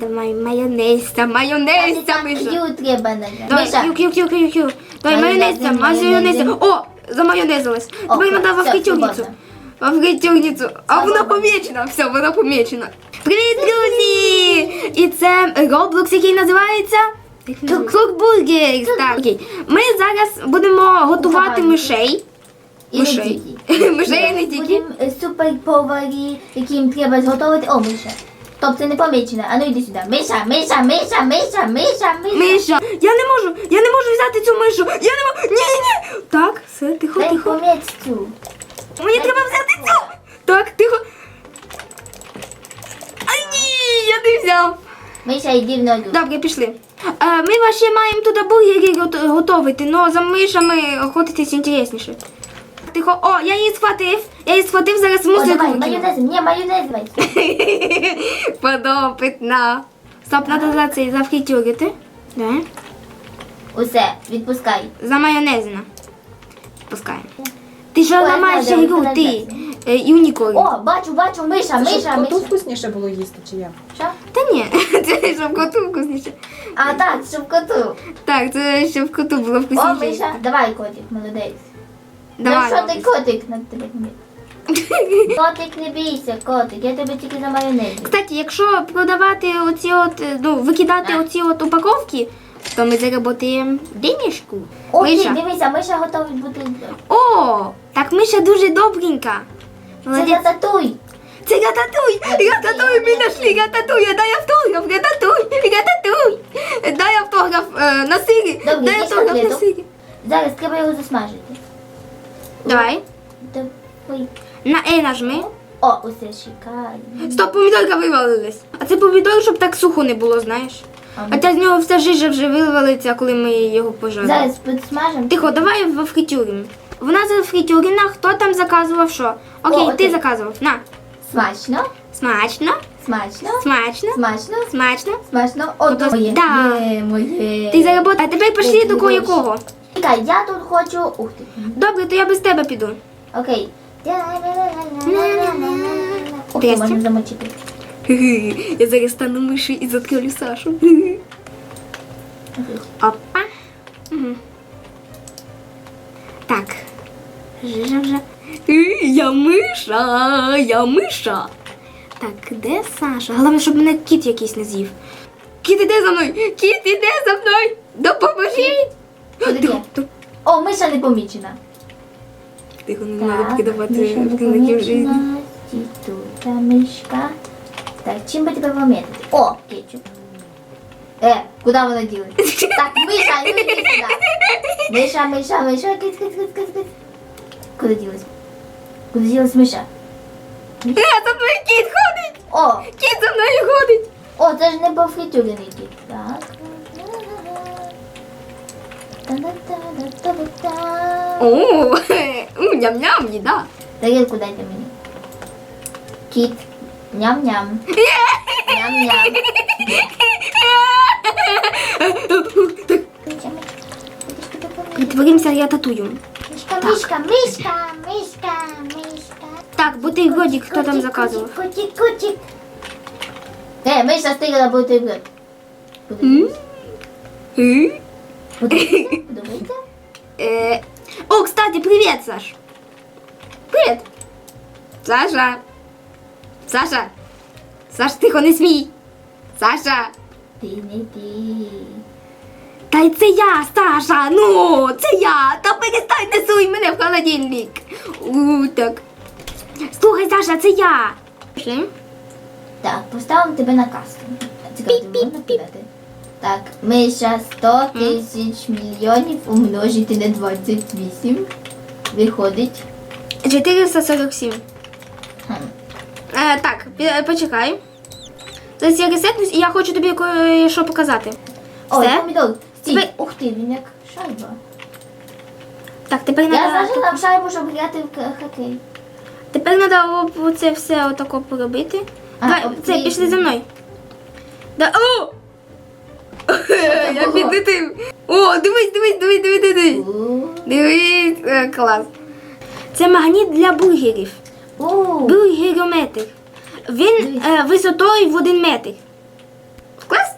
Давай майонез, та майонез. Ю треба. Давай, Миша, юк, юк, юк, юк, юк. Давай Майонез, майонез, майонез. майонез. О, замайонезилась. О, Давай надо во всё, фритюрницу. свободно. Во фритюрницю. А вона Свободно. помічена, все, вона помічена. Привіт, друзі! І це Roblox, який називається... Клукбургерс. Так, окей. Ми зараз будемо готувати мишей. і не Мишей. тільки. Мишей і не тільки. Будемо е, суперповарі, яким треба зготувати. О, Миша. Тобто не помічена. А ну йди сюди. Миша, Миша, Миша, Миша, Миша, Миша. Миша, я не можу, я не можу взяти цю мишу. Я не можу. Ні, ні. Так, все, тихо, Дай тихо. поміцю. Мені треба взяти цю. Так, тихо. Ай, ні, я не взяв. Миша, йди в ногу. Добре, пішли. Е, ми ваші маємо туди бургери гот- готувати, але за мишами охотитись інтересніше. Тихо, о, я її схватив. Я її схватив, зараз О, музику давай, викину. майонез, ні, майонез давай. Подопитна. Стоп, треба за цей зафритюрити. Да. Усе, відпускай. За майонезина. Пускаємо. Ти що Ой, ламаєш надо, ігру, надо. ти е, юнікорн. О, бачу, бачу, Миша, Це щоб Миша, коту Миша. вкусніше було їсти, чи як? Що? Та ні, це щоб коту вкусніше. А, так, щоб коту. Так, це щоб коту було О, вкусніше. Миша, давай, котик, молодець. Давай. ну що ти котик на тебе Котик, не бійся, котик, я тебе тільки за майонез. Кстати, якщо продавати оці от, е, ну, викидати оці от упаковки, то ми заработаємо денежку. О, ти, Миша. дивися, Миша готова бути. О, так Миша дуже добренька. Це Молодець. рататуй. Це рататуй! Рататуй, ми знайшли рататуй! Дай автограф, рататуй! Рататуй! Дай автограф е, на сирі! Добре, Дай автограф на котлету? сирі! Зараз треба його засмажити. Давай. Давай. На Е нажми. О, усе шикарно. Стоп, помідорка вивалилась. А це помідор, щоб так сухо не було, знаєш. А, Хоча з нього вся жижа вже вивалиться, коли ми його пожаримо. Зараз підсмажемо. Тихо, давай во фритюрі. Вона за фритюріна, хто там заказував що? Окей, О, ти окей. заказував. На. Смачно, Смачно, смачно, смачно, смачно, смачно. смачно. Ото- моє. Да. Є, моє. Ти заработав. А тепер пішли до Боже. якого. Чекай, я тут хочу... Ух ти. Добре, то я без тебе піду. Окей. Ух, ти, Трясся. можна замочити. Я зараз стану миші і заткаю Сашу. Опа. Так. Жижа вже. Я миша, я миша. Так, де Саша? Головне, щоб мене кіт якийсь не з'їв. Кіт іде за мною! Кіт іде за мною! Тихо, тихо, О, миша не помічена. Тихо, не треба не вкинутів житті. помічена. Мишка. Так, чим би тебе помітити? О, кетчуп. Е, куди вона ділась? Так, миша, ну іди сюди. Миша, миша, миша, кит, кит, кит, кит, кит. Куди ділась? Куди ділась миша? Е, за мною кіт ходить! О, Кіт за мною ходить! о, це ж не був кіт. Так. О, ням-ням, їда. Тарілку дайте мені. Кіт. Ням-ням. Ням-ням. Притворимося, я татую. Мишка, мишка, мишка, мишка, мишка. Так, бутербродик, хто там заказував? Котик, котик. Е, миша стигла бутерброд. Подобається? Э, О, кстати, привет, Саш. Привет. Саша. Саша. Саш, тихо, не смій. Саша. Ти не ти. Та й це я, Саша. Ну, це я. Та перестань не суй мене в холодильник. У, так. Слухай, Саша, це я. Пішли? Так, поставимо тебе на касу. Цікаво, ти можна подати? Так, Миша 100 тисяч мільйонів умножити на 28. Виходить. 447. Хм. Е, так, пі- почекай. Зараз я ресетнусь і я хочу тобі що показати. Ой, Все? помідор. Стій. Тебе- Ух ти, він як шайба. Так, тепер Я треба... зложила в шайбу, щоб грати в к- хокей. Тепер треба оце все отако поробити. А, Давай, це, ти- пішли за мною. Да, о! Я підлетив. О, дивись, дивись, дивись, дивись, дивись. Дивись, е, клас. Це магніт для бургерів. У. Бургерометр. Він е, висотою в один метр. Клас.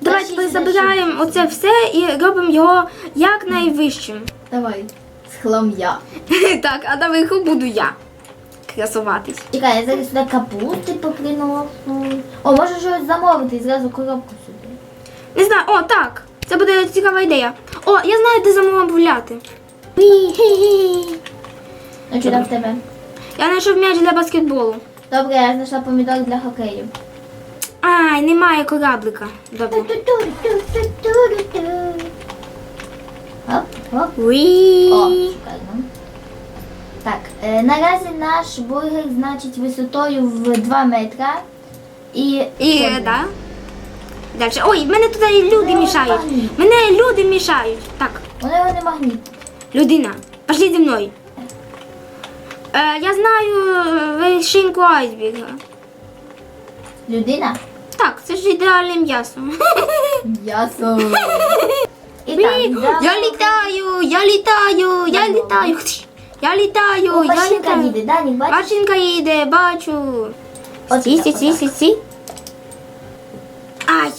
Давайте Дальше забираємо оце все і робимо його якнайвищим. Давай. Схлом'я. Так, а наверху буду я красуватись. Чекай, я зараз сюди капусти покинула. О, може щось замовити і зразу коробку сюди. Не знаю, о, так. Це буде цікава ідея. О, я знаю, де замовляти. Ну що там в тебе? Я знайшов м'яч для баскетболу. Добре, я знайшла помідор для хокею. Ай, немає кораблика. Добре. Оп, оп. Уі. О, чекай, ну. Так, е, наразі наш бургер значить висотою в 2 метра. І, І, Що да. Далі. Ой, мене тут люди мішають. Мене люди мішають. Так, нього не магніт. людина, пошли зі мною. Е, я знаю е, вершинку айсберга. Людина? Так, це ж ідеальне м'ясо. М'ясо. І Я літаю, я літаю, я літаю. Я літаю, О, я машинка літаю. їде, Данік, бачиш? Машинка їде, бачу. От Сі, сі, сі, сі, сі. Ай!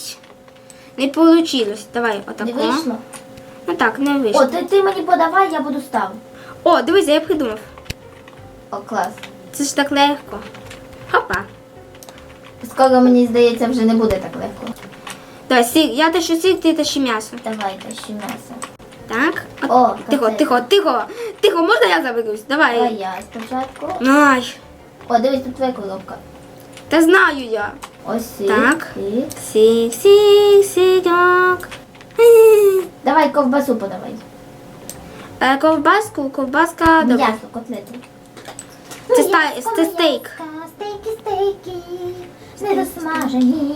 Не вийшло. Давай, отако. Не вийшло? Ну так, не вийшло. О, ти, ти мені подавай, я буду ставити. О, дивися, я придумав. О, клас. Це ж так легко. Хопа. Скоро, мені здається, вже не буде так легко. Давай, сир, я тащу сир, ти тащи м'ясо. Давай, тащи м'ясо. Так. От, О, тихо, котлети. тихо, тихо. Тихо, можна я заберусь? Давай Давай. я спочатку. Ай, О, дивись, тут твоя коробка. та знаю я. Сир. Так. Сир, сир, сирок. Давай ковбасу подавай. Е, Ковбаску, ковбаска, добре. М'ясо, котлети. Це ста- це стейк. Стейки, стейки. Недосмажені.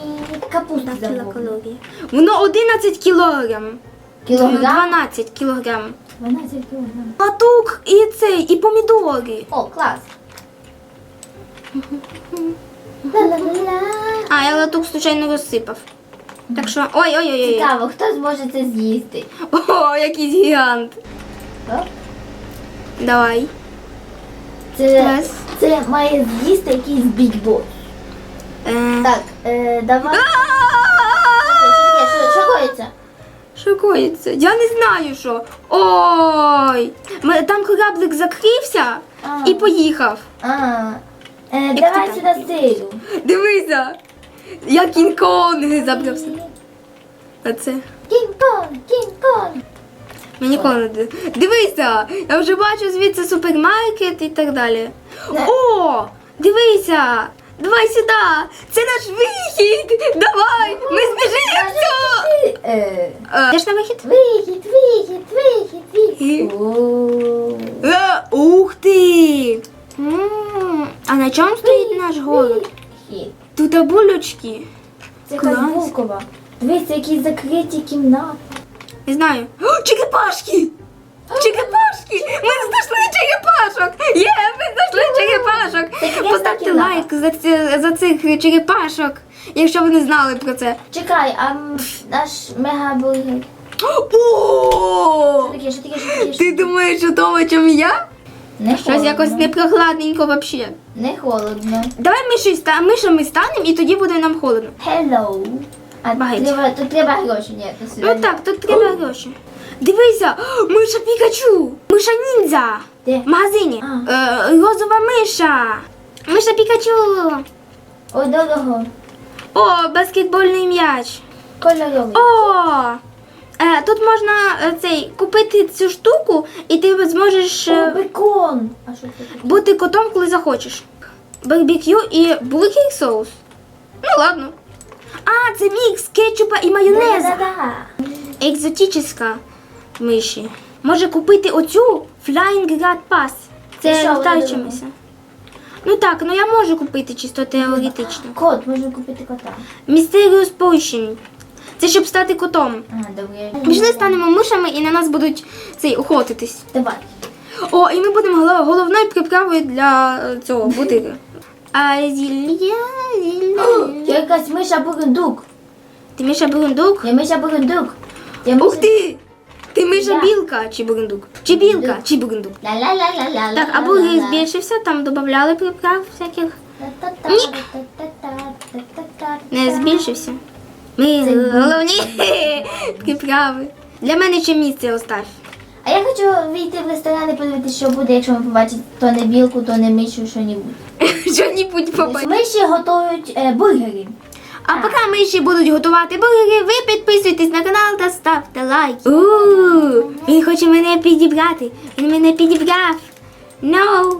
Капуста Так, забула. кілокалорії. Воно 11 кілограм. Кілограм? 12 кілограм. 12 кілограм. Латук і цей, і помідори. О, клас. А, я латук случайно розсипав. Так що, ой-ой-ой. Цікаво, хто зможе це з'їсти? О, якийсь гігант. Оп. Давай. Це, це має з'їсти якийсь бігбос. Е. Так, е, давай. А! Що- Що коїться? Я не знаю, що. Ой! М- Там кораблик закрився А. і поїхав. А, е, давай сюди сиру. Дивися, як кінг-конг забрався. А це Кінг-конг, кінг-конг. мені ніколи не ди- Дивися, я вже бачу звідси супермаркет і так далі. О! Дивися! Давай сюди! Це наш вихід! Давай! Ми збіжимо! Е, Е, Де ж на вихід? Вихід, вихід, вихід, вихід. О, Е, Ух ти! А на чому стоїть наш город? Тут булочки. Це якась Клас. булкова. Які закриті кімнати. Не знаю. О, черепашки! Черепашки! Ми знайшли черепашок! Є, ми знайшли черепашок! Поставте кімната. лайк за, ці, за цих черепашок, якщо ви не знали про це. Чекай, а м, наш мегабургер. О! Що таке, що таке, що таке? Ти думаєш, що то чим я? Не Щось холодно. якось непрохладненько взагалі. Не холодно. Давай ми щось ста- мишами станемо і тоді буде нам холодно. Hello. А Багать. треба, тут треба гроші, ні, до Ну так, тут треба гроші. Дивися, миша Пікачу, миша ніндзя. Де? В магазині. А. Е, розова миша. Миша Пікачу. Ой, дорого. О, баскетбольний м'яч. Кольоровий. О! Е, тут можна е, цей купити цю штуку, і ти зможеш О, е, бекон. А що це бути котом, коли захочеш. Барбекю і бургер соус. Ну ладно. А, це мікс кетчупа і майонеза. Да-да-да. Екзотична миші. Може купити оцю Flying Rat Pass. Це миша. Ну так, ну я можу купити чисто теоретично. Кот, можна купити кота. Mysterious Potion. Це щоб стати котом. А, добре. Пішли станемо мишами і на нас будуть цей охотитись. Давай. О, і ми будемо голов- головною приправою для е, цього бутика. А зілля, зілля. Я якась миша бурундук. Ти миша бурундук? Я миша бурундук. Я миша... Ух ти! Ти миша Я. білка чи бурундук? Чи білка, Бурундук. чи бурундук? Ла-ла-ла-ла-ла. Так, а бургер збільшився, там додавали приправ всяких. Не збільшився. Ми головні приправи. Для мене ще місце остав. А я хочу війти в ресторан і подивитися, що буде, якщо ми побачимо то не білку, то не мишу, що-небудь. Що-нібудь побачити. Миші готують е, бургери. А поки ми ще будуть готувати бургери, ви підписуйтесь на канал та ставте лайк. Ууу, він хоче мене підібрати. Він мене підібрав. No,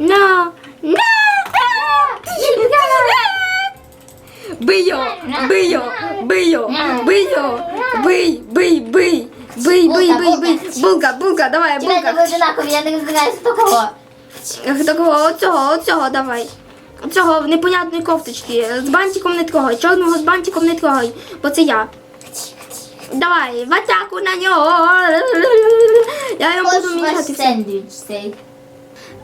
no, no. Бий його, бий його, бий його, бий його, бий, бий, бий. Бий, бий, бий, бий. Булка, булка, давай, ви булка. одинакові, я не розбираюся хто кого. Такого, оцього, оцього давай. Оцього в непонятної кофточки. З бантиком не трогай. Чорного з бантиком не трогай, бо це я. Давай, в атаку на нього. Я йому буду все. сендвіч цей.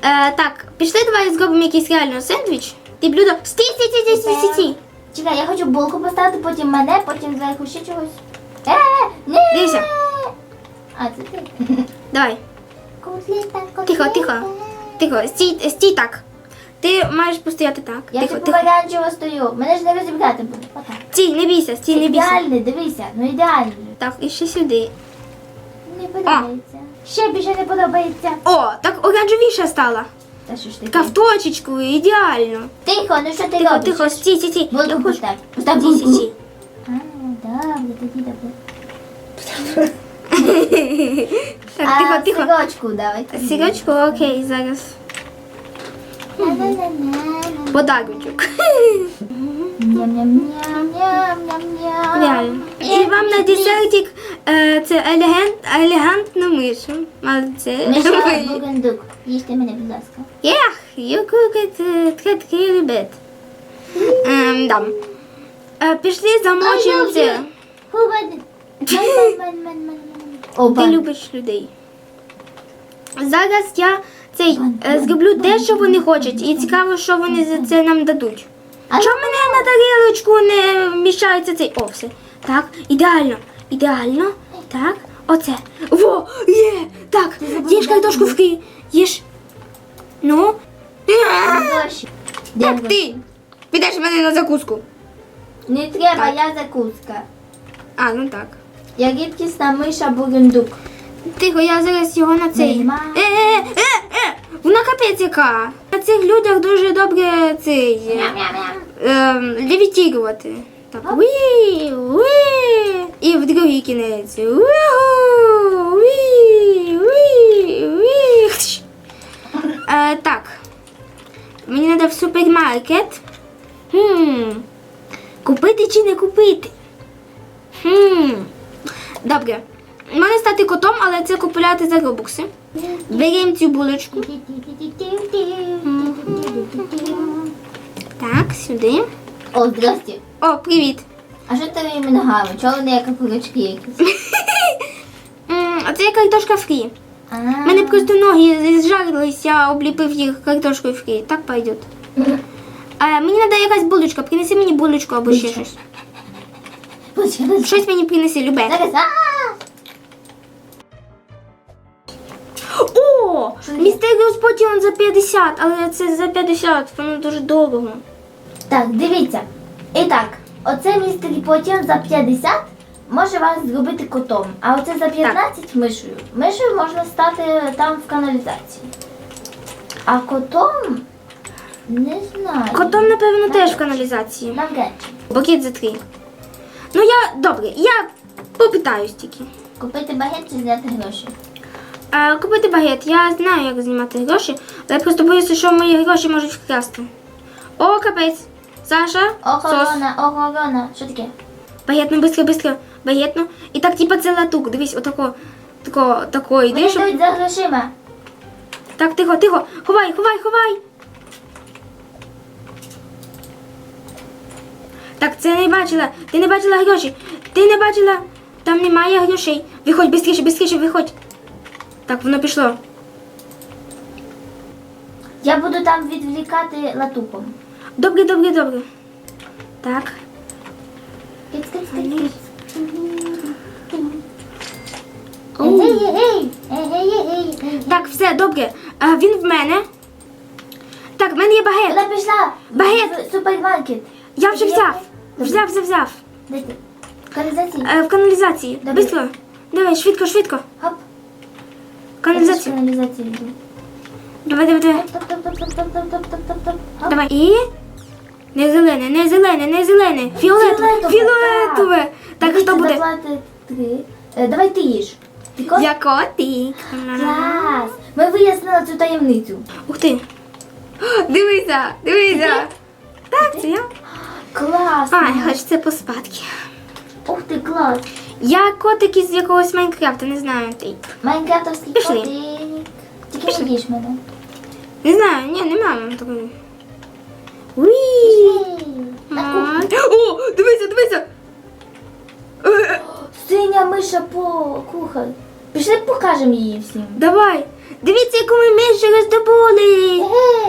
Е, так, пішли, давай зробимо якийсь реально сендвіч. Ти блюдо. Стій, стій, стій, стій, стій, стій. Чекай, я хочу булку поставити, потім мене, потім зверху ще чогось. Е, не. Дивися. А, це ти. Давай. Котлета, котлета. Тихо, тихо. Тихо, стій, стій так. Ти маєш постояти так. Я Тихо, типу тихо. варіанчево стою. Мене ж не розібрати буде. Отак. Стій, не бійся, стій, не бійся. Ідеальний, дивися, ну ідеальний. Так, і ще сюди. Не подобається. Ще більше не подобається. О, так оранжевіша стала. Та що ж Така таке? в точечку, ідеально. Тихо, ну що ти Тихо, робиш? тихо, стій, стій, стій. Булку Я хочу- постав. Постав Стій, стій, булку. стій. А, добре, тоді добре. Так, а тихо, тихо. сирочку давайте. Сірочку, окей, зараз. На-на-на-на-на. Подарочок. Ням-ням-ням-ням-ням-ням. Реально. І вам на десертик е, це елегант, елегантна миша. Молодце. Миша Бугандук. Їжте мене, будь ласка. Yeah, you cook it kill a bit. Ем, да. Е, пішли замочимо це. Ти любиш людей. Зараз я цей е, зроблю те, що вони хочуть, і цікаво, що вони за це нам дадуть. Що мене на тарілочку не вміщається цей о. Так, ідеально, ідеально. Так, оце. Во, є! Так, їж картошку фрі. Їж. Ну. Так, ти. Підеш в мене на закуску. Не треба, Так. я закуска. А, ну так. Я рідкісна миша Бугандук. Тихо, я зараз його на цей. Нема. Е, е, е, е, вона капець яка. На цих людях дуже добре цей. е, ем, левітірувати. Так, уі, уі. І в другий кінець. Хтщ. Е, так. Мені треба в супермаркет. Хм. Купити чи не купити? Хм. Добре. Мене стати котом, але це купувати за робокси. Беремо цю булочку. Так, сюди. О, здрасте. О, привіт. А що ти моїми ногами? Чого вони як курочки якісь? М, А це картошка фрі. А. У мене просто ноги зжарились, я обліпив їх картошкою фрі. Так пойдет. А, мені треба якась булочка. Принеси мені булочку або ще щось. Щось мені принеси, любе. Зараз. А! О! Містеріус Потіон за 50, але це за 50, воно дуже дорого. Так, дивіться. І так, оце містер Потіон за 50 може вас зробити котом, а оце за 15 мишею. Мишею можна стати там в каналізації. А котом не знаю. Котом, напевно, теж в каналізації. Навряд чи. Букет за три. Ну я добре, я попитаюсь тільки. Купити багет чи взяти гроші. А, купити багет. Я знаю, як знімати гроші, але я просто боюся, що мої гроші можуть вкрасти. О, капець. Саша, сос. Охорона, охорона. Що таке? Багетно, бистро, бистро, багетно. І так, типа, це латук. Дивись, отако, тако, тако Вони щоб- йдуть за грошима. Так, тихо, тихо. Ховай, ховай, ховай. Так, це не бачила. Ти не бачила гроші. Ти не бачила. Там немає грошей. Виходь, бистріше, бистріше, виходь. Так, воно пішло. Я буду там відвлікати латуком. Добре, добре, добре. Так. Киць, киць, киць, киць. Оу. Ей, ей, ей, ей, ей, ей, ей. Так, все, добре. А, він в мене. Так, в мене є багет. Вона пішла Багет. в супермаркет. Я вже взяв. Взяв, взяв, взяв. Де ти? Каналізації. Е, в каналізації. Добре. Бистро. Давай, швидко, швидко. Хоп. Каналізацію. Давай, давай, давай. Топ, топ, топ, топ, топ, топ, топ, топ, топ, топ. Давай. І. Не зелене, не зелене, не зелене. Фіолетове. Фіолетове, Фіолетове. Так, хто буде? три. Е, Давай ти їж. Ти кот? Я котик. Клас! Ми вияснили цю таємницю. Ух ти. Дивися, дивися. Так, це я. Класно! Ай, хоч це поспадки. Ух ти, клас! Я котик із якогось Майнкрафта, не знаю. Ти. Майнкрафтовський Пішли. котик. Тільки не їж мене. Не знаю, ні, немає такої. На О, дивися, дивися. Е, Синя миша по кухар. Пішли покажемо її всім. Давай. Дивіться, яку ми мишу роздобули.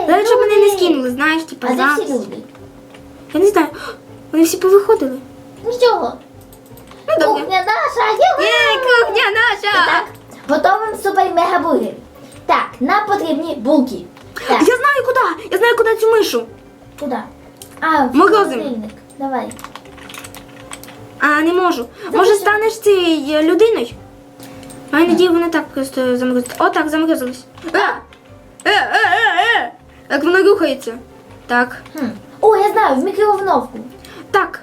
Зараз щоб мене не скинули, знаєш, типу, А де зараз. люди? Я не знаю. Вони всі повиходили. Нічого. Ну, добре. Кухня наша! Є! Є, кухня наша! Так, готовим супер мегабургер. Так, нам потрібні булки. Так, Я знаю куди! Я знаю, куди цю мишу. Куди? А, в Морозиво. холодильник. Давай. А, не можу. Може, станеш цією е, людиною? Маю надію, вони так просто заморозиться. О, так, заморозились. Е! Е, е, е, е! Так воно рухається. Так. Хм. О, я знаю, в мікроволновку. Так.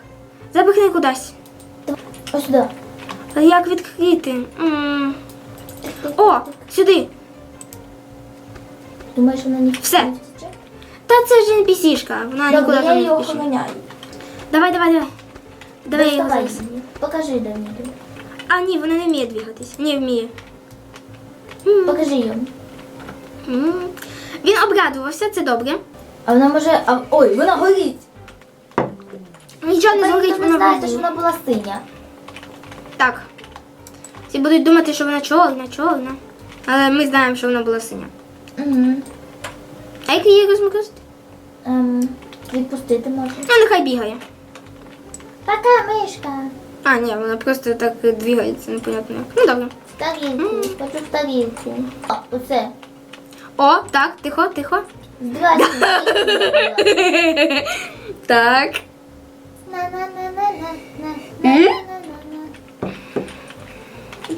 Запихни кудись. Ось сюди. А Як відкрити? М. О, сюди. Думаєш, вона не Все. Та це ж NPC-шка. Вона Добре, нікуди я там не пішла. охороняю. Давай, давай, давай. Давай я його Доставай зараз. Покажи, де вона. А, ні, вона не вміє двигатись. Не вміє. М. Покажи йому. М. Він обрадувався, це добре. А вона може. А... Ой, вона горить. Нічого не згорить, ніхто вона знає, що вона була синя. Так. Всі будуть думати, що вона чорна, чорна. Але ми знаємо, що вона була синя. Угу. А як її розмикати? ем, відпустити можна. А ну, нехай бігає. Пока, мишка. А, ні, вона просто так двігається, непонятно як. Ну добре. Тарілку, mm. хочу. О, оце. О, так, тихо, тихо. Так.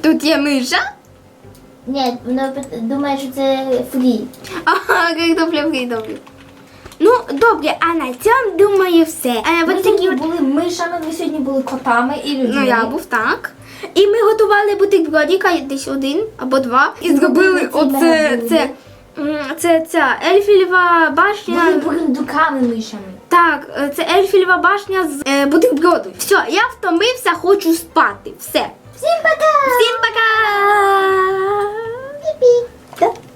Тут є миша? Ні, ну, думаю, що це фрі. Ага, картопля фрі, добре. Ну добре, а на цьому думаю все. А, ми такі от... були ми сьогодні були котами і людьми. Ну я був так. І ми готували бутик бродіка десь один або два. І зробили оце це. Це ця Ельфілєва башня. Були бурундуками мишами. Так, е, це Ельфілєва башня з е, бутерброду. Все, я втомився, хочу спати. Все. Всім пока! Всім пока! Пі-пі.